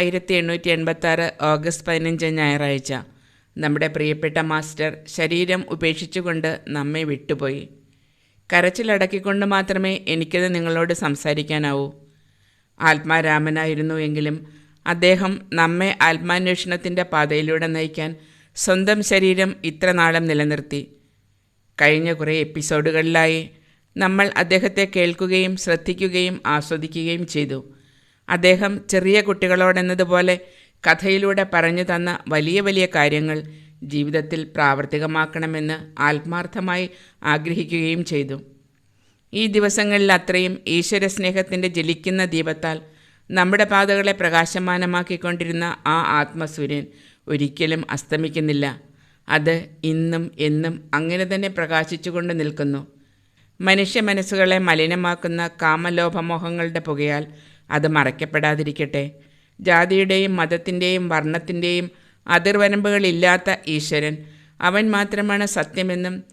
ആയിരത്തി എണ്ണൂറ്റി എൺപത്തി ആറ് ഓഗസ്റ്റ് പതിനഞ്ച് ഞായറാഴ്ച. നമ്മുടെ പ്രിയപ്പെട്ട മാസ്റ്റർ ശരീരം ഉപേക്ഷിച്ചുകൊണ്ട് നമ്മെ വിട്ടുപോയി. കരച്ചിലടക്കിക്കൊണ്ട് മാത്രമേ എനിക്കത് നിങ്ങളോട് സംസാരിക്കാനാവൂ. ആത്മാരാമനായിരുന്നു എങ്കിലും അദ്ദേഹം നമ്മെ ആത്മാന്വേഷണത്തിന്റെ പാതയിലൂടെ നയിക്കാൻ സ്വന്തം ശരീരം ഇത്ര നാളം നിലനിർത്തി. കഴിഞ്ഞ കുറേ എപ്പിസോഡുകളിലായി നമ്മൾ അദ്ദേഹത്തെ കേൾക്കുകയും ശ്രദ്ധിക്കുകയും ആസ്വദിക്കുകയും ചെയ്തു. അദ്ദേഹം ചെറിയ കുട്ടികളോടെന്നതുപോലെ കഥയിലൂടെ പറഞ്ഞു തന്ന വലിയ വലിയ കാര്യങ്ങൾ ജീവിതത്തിൽ പ്രാവർത്തികമാക്കണമെന്ന് ആത്മാർത്ഥമായി ആഗ്രഹിക്കുകയും ചെയ്തു. ഈ ദിവസങ്ങളിൽ അത്രയും ഈശ്വര സ്നേഹത്തിന്റെ ജലിക്കുന്ന ദീപത്താൽ നമ്മുടെ പാതകളെ പ്രകാശമാനമാക്കിക്കൊണ്ടിരുന്ന ആ ആത്മസൂര്യൻ ഒരിക്കലും അസ്തമിക്കുന്നില്ല. അത് ഇന്നും എന്നും അങ്ങനെ തന്നെ പ്രകാശിച്ചുകൊണ്ട് നിൽക്കുന്നു. മനുഷ്യ മനസ്സുകളെ മലിനമാക്കുന്ന കാമലോഭമോഹങ്ങളുടെ പുകയാൽ അത് മറയ്ക്കപ്പെടാതിരിക്കട്ടെ. ജാതിയുടെയും മതത്തിന്റെയും വർണത്തിന്റെയും അതിർവരമ്പുകളില്ലാത്ത ഈശ്വരൻ. അവൻ മാത്രമാണ് സത്യമെന്നും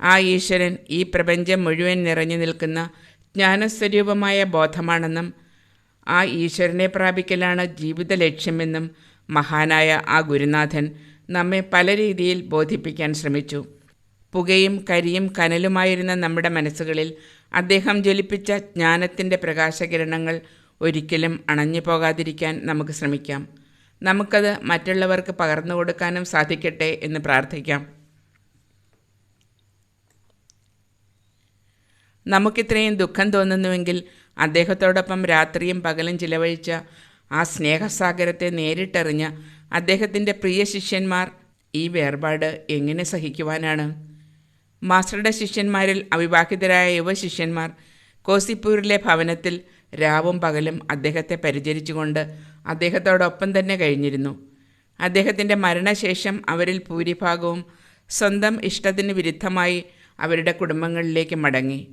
ആ ഈശ്വരൻ ഈ പ്രപഞ്ചം മുഴുവൻ നിറഞ്ഞു നിൽക്കുന്ന ജ്ഞാനസ്വരൂപമായ ബോധമാണെന്നും ആ ഈശ്വരനെ പ്രാപിക്കലാണ് ജീവിത ലക്ഷ്യമെന്നും മഹാനായ ആ ഗുരുനാഥൻ നമ്മെ പല രീതിയിൽ ബോധിപ്പിക്കാൻ ശ്രമിച്ചു. പുകയും കരിയും കനലുമായിരുന്ന നമ്മുടെ മനസ്സുകളിൽ അദ്ദേഹം ജ്വലിപ്പിച്ച ജ്ഞാനത്തിന്റെ പ്രകാശകിരണങ്ങൾ ഒരിക്കലും അണഞ്ഞു പോകാതിരിക്കാൻ നമുക്ക് ശ്രമിക്കാം. നമുക്കത് മറ്റുള്ളവർക്ക് പകർന്നു കൊടുക്കാനും സാധിക്കട്ടെ എന്ന് പ്രാർത്ഥിക്കാം. നമുക്കിത്രയും ദുഃഖം തോന്നുന്നുവെങ്കിൽ അദ്ദേഹത്തോടൊപ്പം രാത്രിയും പകലും ചിലവഴിച്ച ആ സ്നേഹസാഗരത്തെ നേരിട്ടറിഞ്ഞ അദ്ദേഹത്തിന്റെ പ്രിയ ശിഷ്യന്മാർ ഈ വേർപാട് എങ്ങനെ സഹിക്കുവാനാണ്? മാസ്റ്ററുടെ ശിഷ്യന്മാരിൽ അവിവാഹിതരായ യുവശിഷ്യന്മാർ കോസിപ്പൂരിലെ ഭവനത്തിൽ രാവും പകലും അദ്ദേഹത്തെ പരിചരിച്ചുകൊണ്ട് അദ്ദേഹത്തോടൊപ്പം തന്നെ കഴിഞ്ഞിരുന്നു. അദ്ദേഹത്തിന്റെ മരണശേഷം അവരിൽ ഭൂരിഭാഗവും സ്വന്തം ഇഷ്ടത്തിന് വിരുദ്ധമായി അവരുടെ കുടുംബങ്ങളിലേക്ക് മടങ്ങി.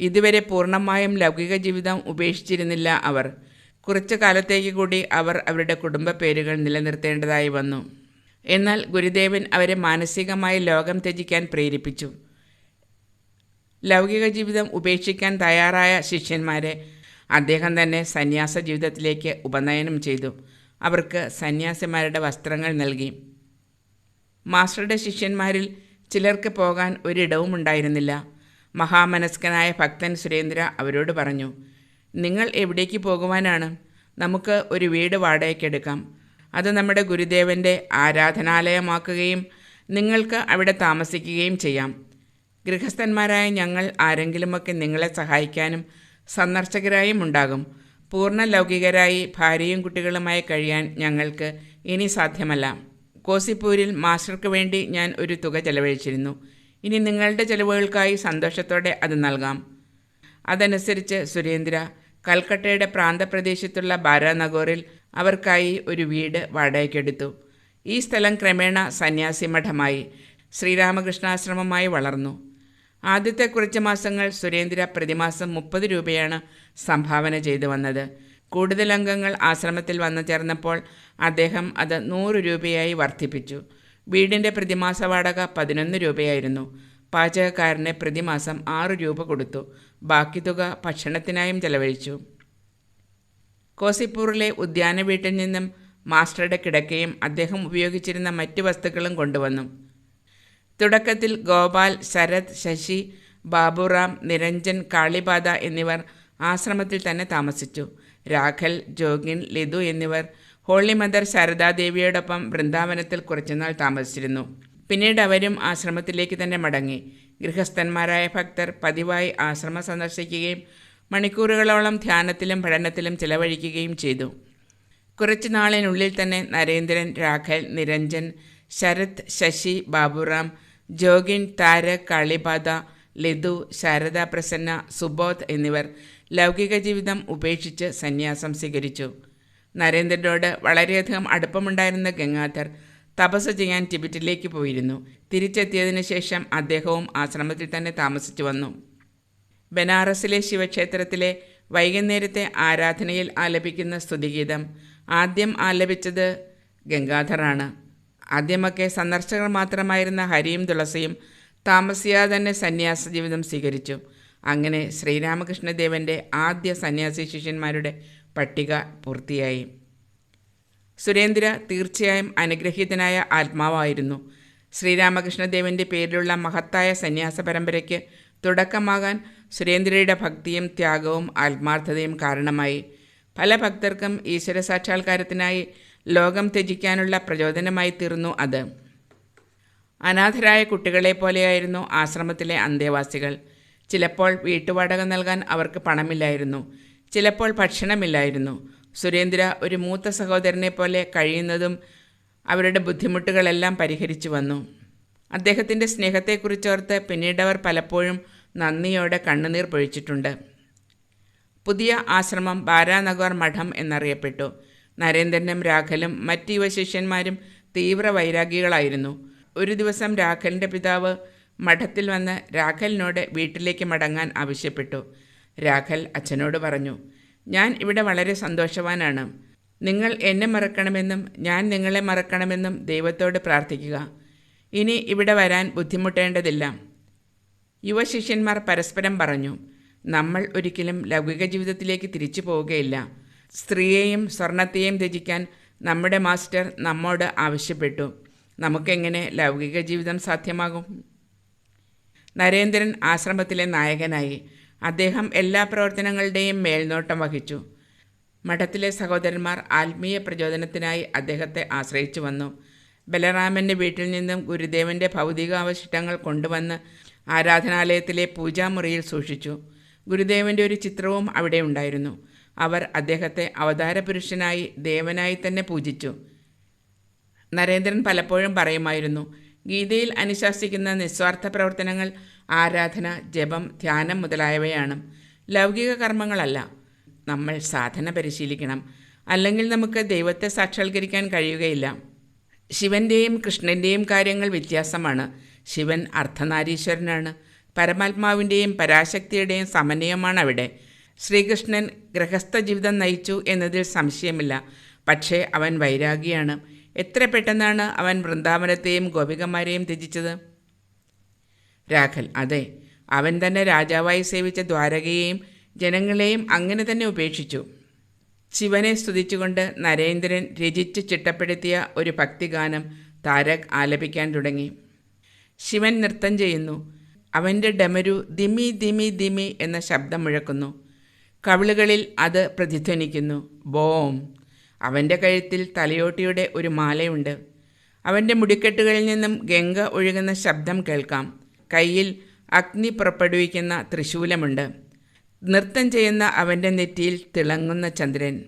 ഇതുവരെ പൂർണമായും ലൗകിക ജീവിതം ഉപേക്ഷിച്ചിരുന്നില്ല അവർ. കുറച്ചു കാലത്തേക്ക് കൂടി അവർ അവരുടെ കുടുംബ പേരുകൾ നിലനിർത്തേണ്ടതായി വന്നു. എന്നാൽ ഗുരുദേവൻ അവരെ മാനസികമായി ലോകം ത്യജിക്കാൻ പ്രേരിപ്പിച്ചു. ലൗകിക ജീവിതം ഉപേക്ഷിക്കാൻ തയ്യാറായ ശിഷ്യന്മാരെ അദ്ദേഹം തന്നെ സന്യാസ ജീവിതത്തിലേക്ക് ഉപനയനം ചെയ്തു. അവർക്ക് സന്യാസിമാരുടെ വസ്ത്രങ്ങൾ നൽകി. മാസ്റ്ററുടെ ശിഷ്യന്മാരിൽ ചിലർക്ക് പോകാൻ ഒരിടവും ഉണ്ടായിരുന്നില്ല. മഹാമനസ്കനായ ഭക്തൻ സുരേന്ദ്ര അവരോട് പറഞ്ഞു നിങ്ങൾ എവിടേക്ക് പോകുവാനാണ്? നമുക്ക് ഒരു വീട് വാടകയ്ക്കെടുക്കാം അത് നമ്മുടെ ഗുരുദേവന്റെ ആരാധനാലയമാക്കുകയും നിങ്ങൾക്ക് അവിടെ താമസിക്കുകയും ചെയ്യാം. ഗൃഹസ്ഥന്മാരായ ഞങ്ങൾ ആരെങ്കിലുമൊക്കെ നിങ്ങളെ സഹായിക്കാനും സന്ദർശകരായും ഉണ്ടാകും. പൂർണ ലൗകികരായി ഭാര്യയും കുട്ടികളുമായി കഴിയാൻ ഞങ്ങൾക്ക് ഇനി സാധ്യമല്ല. കോസിപ്പൂരിൽ മാസ്റ്റർക്ക് വേണ്ടി ഞാൻ ഒരു തുക ചെലവഴിച്ചിരുന്നു. ഇനി നിങ്ങളുടെ ചെലവുകൾക്കായി സന്തോഷത്തോടെ അത് നൽകാം. അതനുസരിച്ച് സുരേന്ദ്ര കൽക്കട്ടയുടെ പ്രാന്തപ്രദേശത്തുള്ള ബാരാനഗോറിൽ അവർക്കായി ഒരു വീട് വാടകയ്ക്കെടുത്തു. ഈ സ്ഥലം ക്രമേണ സന്യാസി മഠമായി ശ്രീരാമകൃഷ്ണാശ്രമമായി വളർന്നു. ആദ്യത്തെ കുറച്ച് മാസങ്ങൾ സുരേന്ദ്ര പ്രതിമാസം മുപ്പത് രൂപയാണ് സംഭാവന ചെയ്തു വന്നത്. കൂടുതൽ അംഗങ്ങൾ ആശ്രമത്തിൽ വന്നു ചേർന്നപ്പോൾ അദ്ദേഹം അത് നൂറ് രൂപയായി വർദ്ധിപ്പിച്ചു. വീടിന്റെ പ്രതിമാസ വാടക പതിനൊന്ന് രൂപയായിരുന്നു. പാചകക്കാരന് പ്രതിമാസം ആറ് രൂപ കൊടുത്തു. ബാക്കി തുക ഭക്ഷണത്തിനായും ചെലവഴിച്ചു. കോസിപ്പൂറിലെ ഉദ്യാന വീട്ടിൽ നിന്നും മാസ്റ്ററുടെ കിടക്കയും അദ്ദേഹം ഉപയോഗിച്ചിരുന്ന മറ്റു വസ്തുക്കളും കൊണ്ടുവന്നു. തുടക്കത്തിൽ ഗോപാൽ ശരത് ശശി ബാബുറാം നിരഞ്ജൻ കാളിപാത എന്നിവർ ആശ്രമത്തിൽ തന്നെ താമസിച്ചു. രാഘൽ ജോഗിൻ ലിതു എന്നിവർ ഹോളി മദർ ശാരദാദേവിയോടൊപ്പം വൃന്ദാവനത്തിൽ കുറച്ചുനാൾ താമസിച്ചിരുന്നു. പിന്നീട് അവരും ആശ്രമത്തിലേക്ക് തന്നെ മടങ്ങി. ഗൃഹസ്ഥന്മാരായ ഭക്തർ പതിവായി ആശ്രമം സന്ദർശിക്കുകയും മണിക്കൂറുകളോളം ധ്യാനത്തിലും പഠനത്തിലും ചിലവഴിക്കുകയും ചെയ്തു. കുറച്ചു നാളിനുള്ളിൽ തന്നെ നരേന്ദ്രൻ രാഘൽ നിരഞ്ജൻ ശരത് ശശി ബാബുറാം ജോഗിൻ താരക് കാളിബാധ ലതു ശാരദ പ്രസന്ന സുബോധ് എന്നിവർ ലൗകിക ജീവിതം ഉപേക്ഷിച്ച് സന്യാസം സ്വീകരിച്ചു. നരേന്ദ്രനോട് വളരെയധികം അടുപ്പമുണ്ടായിരുന്ന ഗംഗാധർ തപസ് ചെയ്യാൻ ടിബറ്റിലേക്ക് പോയിരുന്നു. തിരിച്ചെത്തിയതിനു ശേഷം അദ്ദേഹവും ആശ്രമത്തിൽ തന്നെ താമസിച്ചു വന്നു. ബനാറസിലെ ശിവക്ഷേത്രത്തിലെ വൈകുന്നേരത്തെ ആരാധനയിൽ ആലപിക്കുന്ന സ്തുതിഗീതം ആദ്യം ആലപിച്ചത് ഗംഗാധറാണ്. ആദ്യമൊക്കെ സന്ദർശകർ മാത്രമായിരുന്ന ഹരിയും തുളസിയും താമസിയാതെ തന്നെ സന്യാസ ജീവിതം സ്വീകരിച്ചു. അങ്ങനെ ശ്രീരാമകൃഷ്ണദേവന്റെ ആദ്യ സന്യാസി ശിഷ്യന്മാരുടെ പട്ടിക പൂർത്തിയായി. സുരേന്ദ്ര തീർച്ചയായും അനുഗ്രഹീതനായ ആത്മാവായിരുന്നു. ശ്രീരാമകൃഷ്ണദേവന്റെ പേരിലുള്ള മഹത്തായ സന്യാസ പരമ്പരയ്ക്ക് തുടക്കമാകാൻ സുരേന്ദ്രയുടെ ഭക്തിയും ത്യാഗവും ആത്മാർത്ഥതയും കാരണമായി. പല ഭക്തർക്കും ഈശ്വര സാക്ഷാത്കാരത്തിനായി ലോകം ത്യജിക്കാനുള്ള പ്രചോദനമായി തീർന്നു അത്. അനാഥരായ കുട്ടികളെ പോലെയായിരുന്നു ആശ്രമത്തിലെ അന്തേവാസികൾ. ചിലപ്പോൾ വീട്ടുവാടക നൽകാൻ അവർക്ക് പണമില്ലായിരുന്നു. ചിലപ്പോൾ ഭക്ഷണമില്ലായിരുന്നു. സുരേന്ദ്ര ഒരു മൂത്ത സഹോദരനെ പോലെ കഴിയുന്നതും അവരുടെ ബുദ്ധിമുട്ടുകളെല്ലാം പരിഹരിച്ചു വന്നു. അദ്ദേഹത്തിന്റെ സ്നേഹത്തെക്കുറിച്ചോർത്ത് പിന്നീടവർ പലപ്പോഴും നന്ദിയോടെ കണ്ണുനീർ പൊഴിച്ചിട്ടുണ്ട്. പുതിയ ആശ്രമം ബാരാനഗർ മഠം എന്നറിയപ്പെട്ടു. നരേന്ദ്രനും രാഘലും മറ്റ് യുവശിഷ്യന്മാരും തീവ്ര വൈരാഗികളായിരുന്നു. ഒരു ദിവസം രാഘലിന്റെ പിതാവ് മഠത്തിൽ വന്ന് രാഘലിനോട് വീട്ടിലേക്ക് മടങ്ങാൻ ആവശ്യപ്പെട്ടു. രാഘൽ അച്ഛനോട് പറഞ്ഞു ഞാൻ ഇവിടെ വളരെ സന്തോഷവാനാണ്. നിങ്ങൾ എന്നെ മറക്കണമെന്നും ഞാൻ നിങ്ങളെ മറക്കണമെന്നും ദൈവത്തോട് പ്രാർത്ഥിക്കുക. ഇനി ഇവിടെ വരാൻ ബുദ്ധിമുട്ടേണ്ടതില്ല യുവശിഷ്യന്മാർ പരസ്പരം പറഞ്ഞു നമ്മൾ ഒരിക്കലും ലൗകിക ജീവിതത്തിലേക്ക് തിരിച്ചു പോവുകയില്ല. സ്ത്രീയെയും സ്വർണത്തെയും ത്യജിക്കാൻ നമ്മുടെ മാസ്റ്റർ നമ്മോട് ആവശ്യപ്പെട്ടു. നമുക്കെങ്ങനെ ലൗകിക ജീവിതം സാധ്യമാകും? നരേന്ദ്രൻ ആശ്രമത്തിലെ നായകനായി അദ്ദേഹം എല്ലാ പ്രവർത്തനങ്ങളുടെയും മേൽനോട്ടം വഹിച്ചു. മഠത്തിലെ സഹോദരന്മാർ ആത്മീയ പ്രചോദനത്തിനായി അദ്ദേഹത്തെ ആശ്രയിച്ചു വന്നു. ബലറാമന്റെ വീട്ടിൽ നിന്നും ഗുരുദേവന്റെ ഭൗതികാവശിഷ്ടങ്ങൾ കൊണ്ടുവന്ന് ആരാധനാലയത്തിലെ പൂജാമുറിയിൽ സൂക്ഷിച്ചു. ഗുരുദേവന്റെ ഒരു ചിത്രവും അവിടെ ഉണ്ടായിരുന്നു. അവർ അദ്ദേഹത്തെ അവതാരപുരുഷനായി ദേവനായി തന്നെ പൂജിച്ചു. നരേന്ദ്രൻ പലപ്പോഴും പറയുമായിരുന്നു ഗീതയിൽ അനുശാസിക്കുന്ന നിസ്വാർത്ഥ പ്രവർത്തനങ്ങൾ ആരാധന ജപം ധ്യാനം മുതലായവയാണ്. ലൗകിക കർമ്മങ്ങളല്ല. നമ്മൾ സാധന പരിശീലിക്കണം. അല്ലെങ്കിൽ നമുക്ക് ദൈവത്തെ സാക്ഷാത്കരിക്കാൻ കഴിയുകയില്ല. ശിവന്റെയും കൃഷ്ണന്റെയും കാര്യങ്ങൾ വ്യത്യാസമാണ്. ശിവൻ അർദ്ധനാരീശ്വരനാണ് പരമാത്മാവിന്റെയും പരാശക്തിയുടെയും സമന്വയമാണ് അവിടെ. ശ്രീകൃഷ്ണൻ ഗൃഹസ്ഥ ജീവിതം നയിച്ചു എന്നതിൽ സംശയമില്ല. പക്ഷേ അവൻ വൈരാഗിയാണ്. എത്ര പെട്ടെന്നാണ് അവൻ വൃന്ദാവനത്തെയും ഗോപികമാരെയും ത്യജിച്ചത്? രാഘൽ അതെ. അവൻ തന്നെ രാജാവായി സേവിച്ച ദ്വാരകയെയും ജനങ്ങളെയും അങ്ങനെ തന്നെ ഉപേക്ഷിച്ചു. ശിവനെ സ്തുതിച്ചുകൊണ്ട് നരേന്ദ്രൻ രചിച്ച് ചിട്ടപ്പെടുത്തിയ ഒരു ഭക്തിഗാനം താരക് ആലപിക്കാൻ തുടങ്ങി. ശിവൻ നൃത്തം ചെയ്യുന്നു. അവന്റെ ഡമരു ദിമി ദിമി ദിമി എന്ന ശബ്ദം മുഴക്കുന്നു. കവിളുകളിൽ അത് പ്രതിധ്വനിക്കുന്നു. ബോം. അവന്റെ കഴുത്തിൽ തലയോട്ടിയുടെ ഒരു മാലയുണ്ട്. അവന്റെ മുടിക്കെട്ടുകളിൽ നിന്നും ഗംഗ ഒഴുകുന്ന ശബ്ദം കേൾക്കാം. കയ്യിൽ അഗ്നി പുറപ്പെടുവിക്കുന്ന തൃശൂലമുണ്ട്. നൃത്തം ചെയ്യുന്ന അവന്റെ നെറ്റിയിൽ തിളങ്ങുന്ന ചന്ദ്രൻ.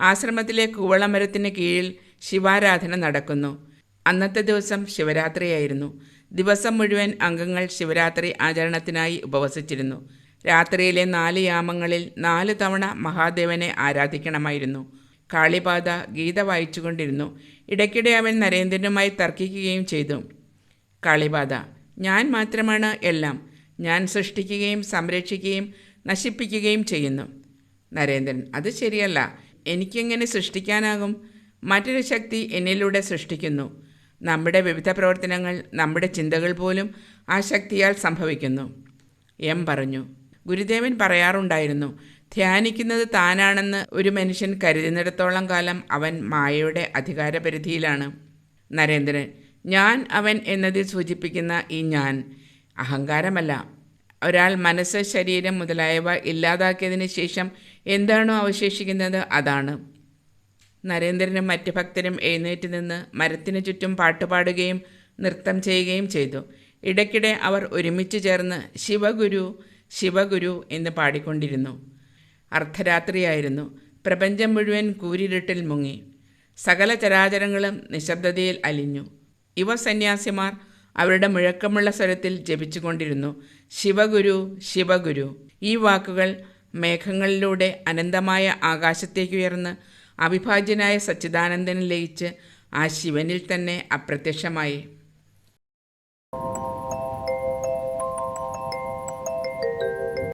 ആശ്രമത്തിലെ കൂവളമരത്തിന് കീഴിൽ ശിവാരാധന നടക്കുന്നു. അന്നത്തെ ദിവസം ശിവരാത്രിയായിരുന്നു. ദിവസം മുഴുവൻ അംഗങ്ങൾ ശിവരാത്രി ആചരണത്തിനായി ഉപവസിച്ചിരുന്നു. രാത്രിയിലെ നാല് യാമങ്ങളിൽ നാല് തവണ മഹാദേവനെ ആരാധിക്കണമായിരുന്നു. കാളിപാത ഗീത വായിച്ചുകൊണ്ടിരുന്നു. ഇടയ്ക്കിടെ അവൻ നരേന്ദ്രനുമായി തർക്കിക്കുകയും ചെയ്തു. കാളിപാത ഞാൻ മാത്രമാണ് എല്ലാം. ഞാൻ സൃഷ്ടിക്കുകയും സംരക്ഷിക്കുകയും നശിപ്പിക്കുകയും ചെയ്യുന്നു. നരേന്ദ്രൻ അത് ശരിയല്ല. എനിക്കെങ്ങനെ സൃഷ്ടിക്കാനാകും? മറ്റൊരു ശക്തി എന്നിലൂടെ സൃഷ്ടിക്കുന്നു. നമ്മുടെ വിവിധ പ്രവർത്തനങ്ങൾ നമ്മുടെ ചിന്തകൾ പോലും ആ ശക്തിയാൽ സംഭവിക്കുന്നു. എം പറഞ്ഞു. ഗുരുദേവൻ പറയാറുണ്ടായിരുന്നു ധ്യാനിക്കുന്നത് താനാണെന്ന് ഒരു മനുഷ്യൻ കരുതുന്നിടത്തോളം കാലം അവൻ മായയുടെ അധികാരപരിധിയിലാണ്. നരേന്ദ്രൻ ഞാൻ അവൻ എന്നതിൽ സൂചിപ്പിക്കുന്ന ഈ ഞാൻ അഹങ്കാരമല്ല. ഒരാൾ മനസ്സ് ശരീരം മുതലായവ ഇല്ലാതാക്കിയതിന് ശേഷം എന്താണോ അവശേഷിക്കുന്നത് അതാണ്. നരേന്ദ്രനും മറ്റ് ഭക്തരും എഴുന്നേറ്റ് നിന്ന് മരത്തിനു ചുറ്റും പാട്ടുപാടുകയും നൃത്തം ചെയ്യുകയും ചെയ്തു. ഇടയ്ക്കിടെ അവർ ഒരുമിച്ച് ചേർന്ന് ശിവഗുരു ശിവഗുരു എന്ന് പാടിക്കൊണ്ടിരുന്നു. അർദ്ധരാത്രിയായിരുന്നു. പ്രപഞ്ചം മുഴുവൻ കൂരിരുട്ടിൽ മുങ്ങി. സകല ചരാചരങ്ങളും നിശബ്ദതയിൽ അലിഞ്ഞു. യുവ സന്യാസിമാർ അവരുടെ മുഴക്കമുള്ള സ്വരത്തിൽ ജപിച്ചുകൊണ്ടിരുന്നു ശിവഗുരു ശിവഗുരു. ഈ വാക്കുകൾ മേഘങ്ങളിലൂടെ അനന്തമായ ആകാശത്തേക്കുയർന്ന് അവിഭാജ്യനായ സച്ചിദാനന്ദനിൽ ലയിച്ച് ആ ശിവനിൽ തന്നെ അപ്രത്യക്ഷമായി.